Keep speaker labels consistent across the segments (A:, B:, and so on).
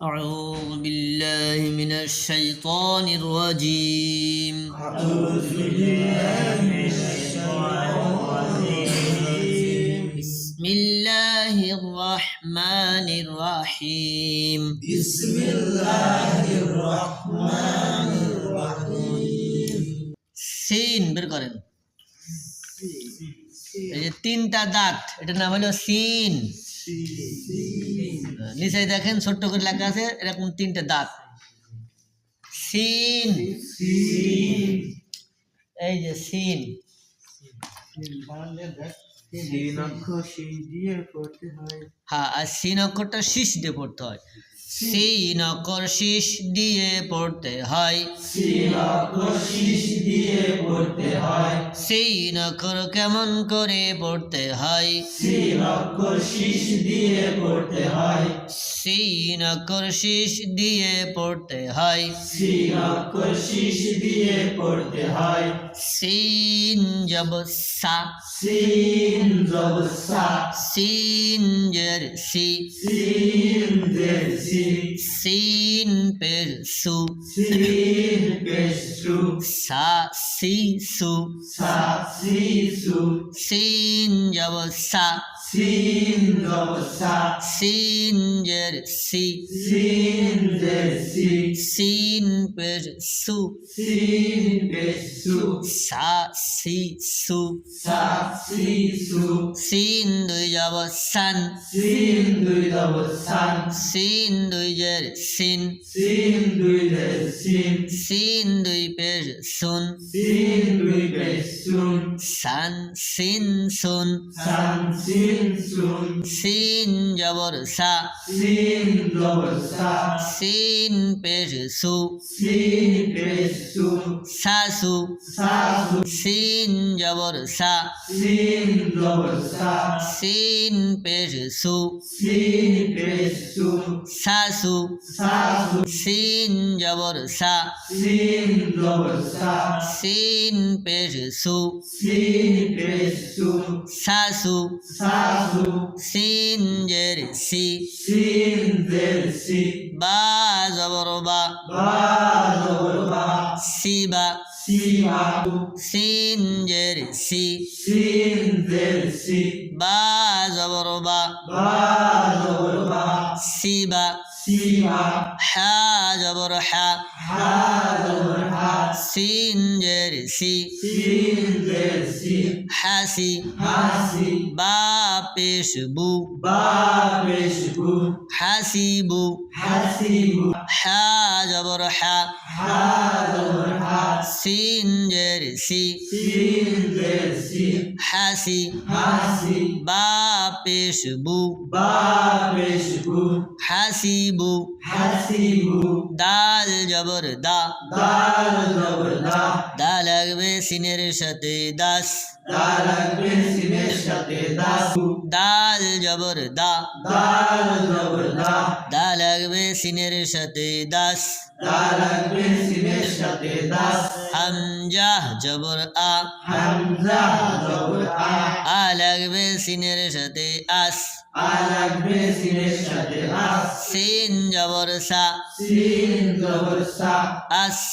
A: أعوذ بالله من الشيطان الرجيم
B: أعوذ بالله من الشيطان الرجيم
A: بسم الله الرحمن الرحيم
B: بسم الله الرحمن الرحيم
A: scene বের করেন এই যে তিনটা দাঁত এটার নাম হলো সিন নিচে দেখেন ছোট্ট করে লেখা আছে এরকম তিনটে দাঁত সিন এই যে সিন
B: হয়
A: হ্যাঁ আর সিন অক্ষরটা শীষ দিয়ে পড়তে হয় সিন অক্ষর শীষ দিয়ে পড়তে হয়।
B: তিন অক্ষর শীষ দিয়ে পড়তে হয়।
A: সিন অক্ষর কেমন করে পড়তে হয়?
B: তিন অক্ষর শীষ দিয়ে পড়তে হয়।
A: সিন অক্ষর শীষ দিয়ে পড়তে হয়।
B: দিয়ে পড়তে হয়।
A: সিন জব সা।
B: সিন জব সা।
A: সিন জের সি।
B: সিন জের সি।
A: সিন পের সু
B: সিন পেশ সু
A: সা সি সু
B: সা সি সু
A: সিন জব সা
B: সিন জব সা
A: সিন জের সি
B: সিন জের সি
A: সিন পের সু
B: সিন পেশ সু
A: সা সি সু
B: সা সি সু
A: সিন দুই যাব সান
B: সিন দুই জব সান
A: সিন দুই জের সিন
B: সিন দুই জের সিন
A: সিন দুই পের সুন
B: সিন দুই পেশ সুন
A: জবর সা
B: সিন জব সা
A: সিন পের সু
B: সিন পেশ সু
A: সা সু সিন জবর সা
B: সিন জব সা
A: সিন সু
B: সিন পেশ সু
A: সা সু সিন জবর সা
B: সিন জব সা
A: সিন সু
B: সিন পেশ সু
A: সা সু
B: সা সু
A: সিন জের সি
B: সিন জের সি
A: বা জবর বা
B: বা জবর বা
A: সি বা
B: সি বা
A: সিন জের সি
B: সিন জের সি
A: বা জবর বা
B: বা জবর বা
A: সি বা
B: সি বা
A: হা জবর হা
B: হা জবর হা
A: সিন জের সি
B: সিন জের সি
A: হাসি।
B: হাসি।
A: বা পেশ বু
B: বা বু
A: হাসিবু।
B: হাসিবু।
A: হা জবর হা। সিন জের সি। হাসি।
B: হাসি।
A: বা পেশ বু
B: বা বু
A: হাসিবু।
B: হাসিবু।
A: দাল জবর দা।
B: দাল জবর দা।
A: দা লাগবে সিনের সাথে দাস।
B: দা লাগবে সিনের সাথে দাসু
A: দাল জবর দা।
B: দাল জবর দা।
A: দা লাগবে সিনের সাথে দাস।
B: দা লাগবে সিনের সাথে দাস।
A: হামজা জবর আ।
B: হামজা জবর আ।
A: আ লাগবে সিনের সাথে আস।
B: আ লাগবে সিনের সাথে আস।
A: সিন জবর সা।
B: সিন জবর সা।
A: আসা।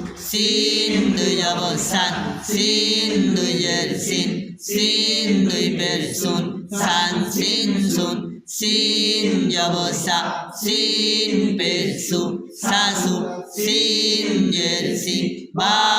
A: সিন দুই জবর সান সিন দুই জের সিন সিন দুই পের সুন সান সিন সুন সিন যাব সা সিন পের সা সু সিন জের সিন বা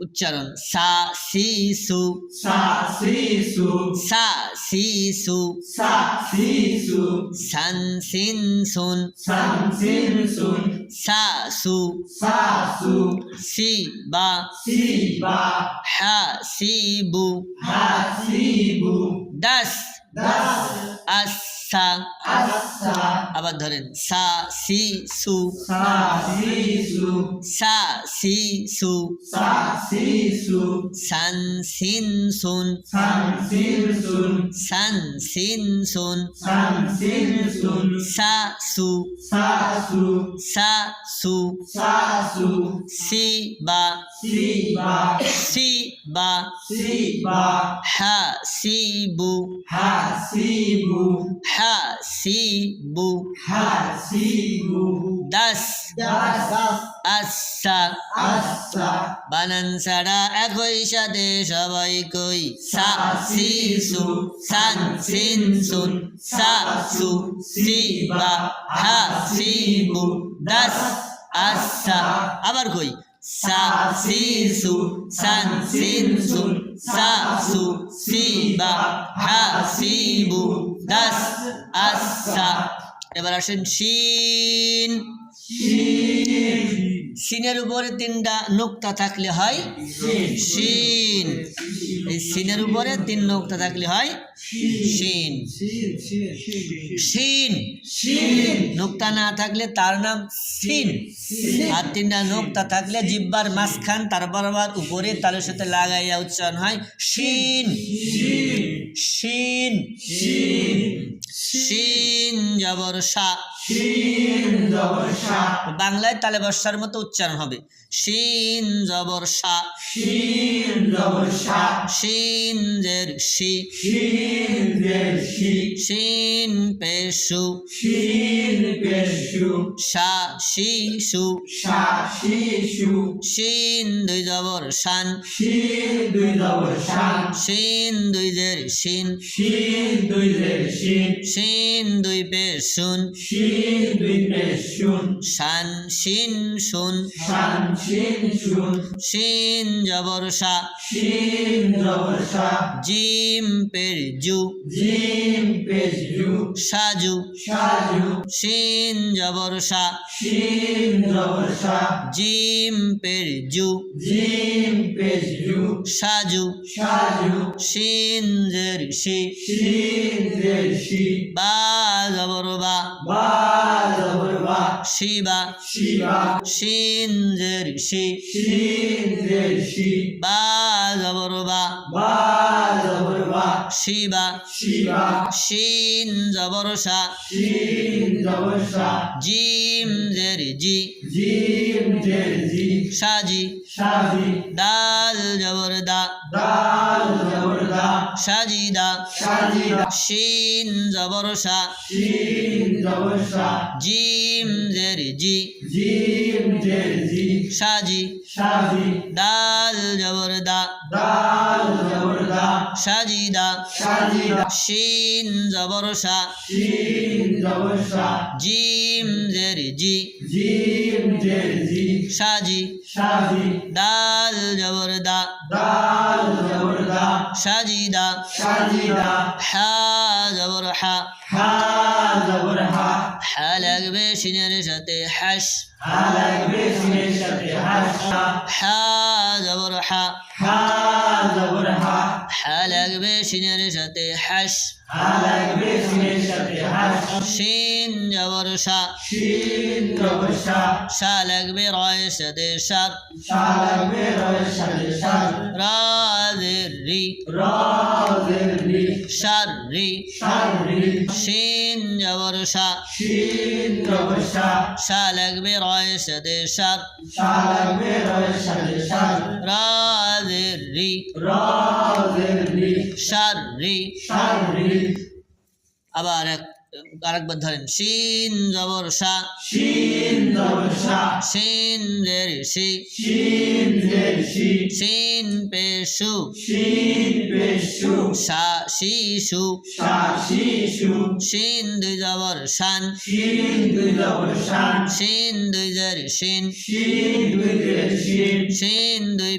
A: উচ্চারণ। সা সি সু।
B: সা সি সু।
A: সা সি সু।
B: সা সি সু।
A: সান সিন সুন।
B: সান সিন সুন।
A: সা সু।
B: সা সু।
A: সি বা।
B: সি বা।
A: হা সি বু।
B: হা সি বু।
A: দাস।
B: দাস।
A: আসা আবার ধরেন সা সি সু।
B: সা সি সু।
A: সান সিন সুন।
B: সান সিন সুন।
A: সা সু।
B: সা সু।
A: সা সু।
B: সা সু।
A: সি বা।
B: সি বা।
A: সি বা।
B: সি বা।
A: হা সি বু।
B: হা সি বু
A: হা সি বু
B: হা সি বু
A: দাস। আসা
B: আসা
A: বানান ছাড়া একই সাথে সবাই কই? সা সি সু সান সিন সুন সা সু সি বা হা সি বু দাস। আসা আবার কই? সা সি সু সান সিন সুন সা সু সি বা হা সি বু। দাস আসা এবার আসেন শিন। সিনের উপরে তিনটা নোক্তা থাকলে হয় শিন এই সিনের উপরে তিন নোক্তা থাকলে হয় শিন শিন নোক্তা না থাকলে তার নাম সিন। আর তিনটা নোক্তা থাকলে জিব্বার মাঝখান তার বরাবর উপরে তালের সাথে লাগাইয়া উচ্চারণ হয় শিন শিন শিন জবর সা
B: জবর সা।
A: বাংলায় তালে বর্ষার মতো উচ্চারণ হবে। শিন জবর সা
B: শিন জবর
A: শিন জের শি।
B: শিন জের শি।
A: শিন পেশু।
B: শিন পেশু।
A: শি সু
B: সা শিশু।
A: শিন দুই জবর শান।
B: শিন দুই জবর শান।
A: শিন দুই জের শিন।
B: শিন দুই জের শিন।
A: শিন দুই পেশুন।
B: শিন দুই পেশুন।
A: শান শিন শুন।
B: শান শিন শুন
A: শিন জবর
B: শিন জবর
A: জিম পের জু
B: জিম পেশু
A: সাজু।
B: সাজু
A: শিন জবর সা
B: শিন জবর
A: জিম পের জু
B: জিম পেশু
A: সাজু।
B: সাজু
A: শিন জের শি বা জবর বা
B: বা জবর
A: শিবা।
B: শিবা
A: শিন শি
B: শিন জের শি
A: বা জবর বা।
B: বা জবর বা।
A: শিবা।
B: শিবা।
A: শিন জবর সা।
B: শিন জবর সা।
A: জিম জের জি।
B: জিম জের জি।
A: সাজি
B: সাজি
A: দাল জবর দা।
B: দাল দা
A: সাজিদা। শিন
B: জবরসা।
A: জিম জের জি সাজি। দাল জবর দা
B: দাল জবর দা
A: সাজিদা। শিন জবর সা
B: শিন জবর সা
A: জিম জের জি। সাজি। দাল জবর দা
B: দাল জবর দা
A: সাজিদা। হা জবর হা
B: হা
A: লাগবে সিনের সাথে হাসা।
B: হা
A: জবর হা
B: হা জবর হা
A: হা লাগবে সিনের সাথে হাস।
B: হা লাগবে সিনের সাথে হাসা।
A: শিন জবর সা।
B: শিন জবর সা।
A: সা লাগবে রয়ের সাথে সার।
B: সা লাগবে রয়ের সাথে সার।
A: রাজের রি।
B: রা জের রি।
A: সার রি।
B: সার রি।
A: শিন জবর সা।
B: শিন জবর সা।
A: সা লাগবে রয়ের সাথে সার।
B: সা লাগবে রয়ের সাথে সার।
A: রা
B: জের রি।
A: সার রি
B: সার
A: আবার এক আরেকবার ধরেন সিন জবর সা
B: শিন জবর সা
A: জের
B: শিন জের শি।
A: সিন পেশু।
B: শিন পেশু।
A: সা শিশু।
B: সা শিশু।
A: দুই জবর শান।
B: শিন দুই জবর শান
A: সিন দুই জের সিন
B: শিন দুই জের শিন।
A: দুই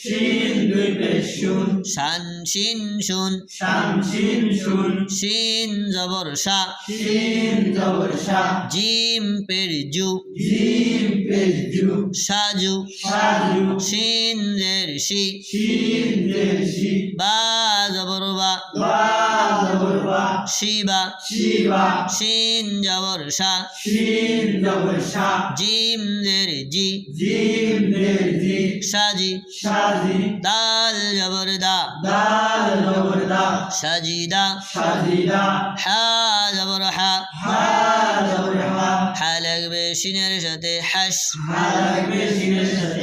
B: শিন। দুই পেশুন
A: শান। শুন
B: শান শিন। শুন
A: জবর
B: শিন জবর সা
A: জিম পের জু।
B: জিম পেজু
A: সাজু
B: সাজু
A: জের
B: শিন জের শি।
A: বা জবর বা।
B: বা জবর বা
A: শিবা।
B: শিবা।
A: সিন জবর সা
B: শিন জবর
A: জিম জের জি।
B: জিম জের জি।
A: সাজি।
B: সাজি।
A: দাল জবর দা
B: দাল জবর দা
A: সাজিদা।
B: সাজিদা।
A: হা জবর হা
B: হা জবর হা
A: হা লাগবে সিনের সাথে হাস।
B: হা লাগবে শিনের সাথে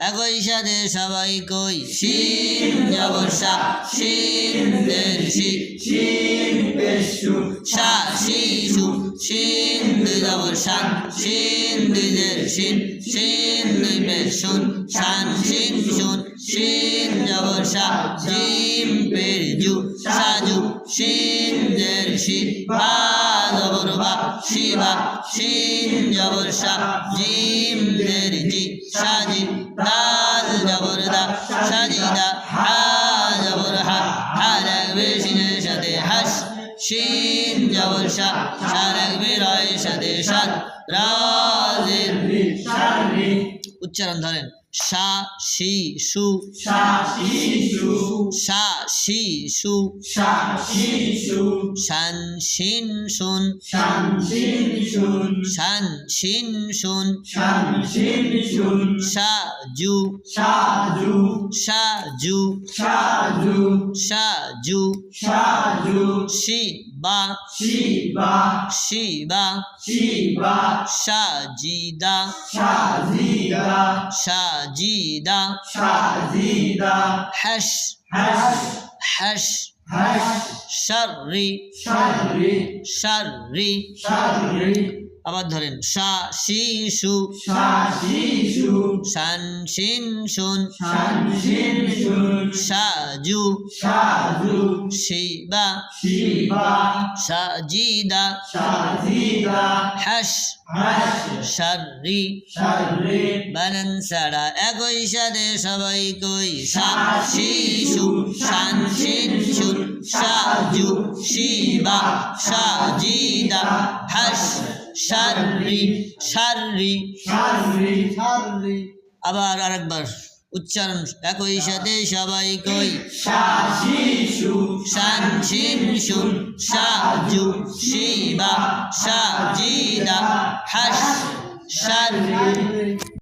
A: একই সাথে সবাই কই সিন জবর সা সিন দের সি
B: শিন পেশু
A: সা, শিশু সিন দুই জবর শান সিন দুই সিন সিন দুই পেশ শুন সিন শুন সিন জবর সা জিম পের সাজু দের সি বা জবর শিবা সিন জবর সা জিম দের জি সাজি দাল জবর দা, সাজিদা, হা জবর হা হা লাগবে সিনের সাথে হাস, শিন জবর সা সা লাগবে রয়ের সাথে সাত, রাজের উচ্চারণ ধরেন। সা শি সু।
B: সা শিশু
A: সা। শি সু
B: সা। শিশু
A: শান শিন শুন।
B: শান শিন শুন।
A: শান শিন শুন।
B: শান শিন শুন।
A: সা জু।
B: সাজু
A: সাজু
B: সাজু
A: সাজু শি বা
B: শিবা।
A: শিবা।
B: শিবা।
A: সাজিদা।
B: সাজিদা।
A: সাজিদা।
B: সাজিদা।
A: হাস।
B: হাস।
A: হাস।
B: হাস
A: শাররি
B: শাররি।
A: শাররি।
B: শাররি
A: আবার ধরেন সা শিশু
B: সা
A: শান শিন শুন
B: শান শিন শুন
A: সাজু
B: সাজু
A: শিবা
B: শিবা
A: সাজিদা
B: সাজিদা
A: হাস শাররি
B: শাররি
A: বানান ছাড়া একই সাথে সবাই কই সা শিন শুন সাজু শিবা সাজিদা হাস শাররি শাররি।
B: শাররি
A: আবার আরেকবার উচ্চারণ একই সাথে সবাই কই?
B: শিশু
A: শান শিন সাজু শিবা সাজিদা হাস শাররি।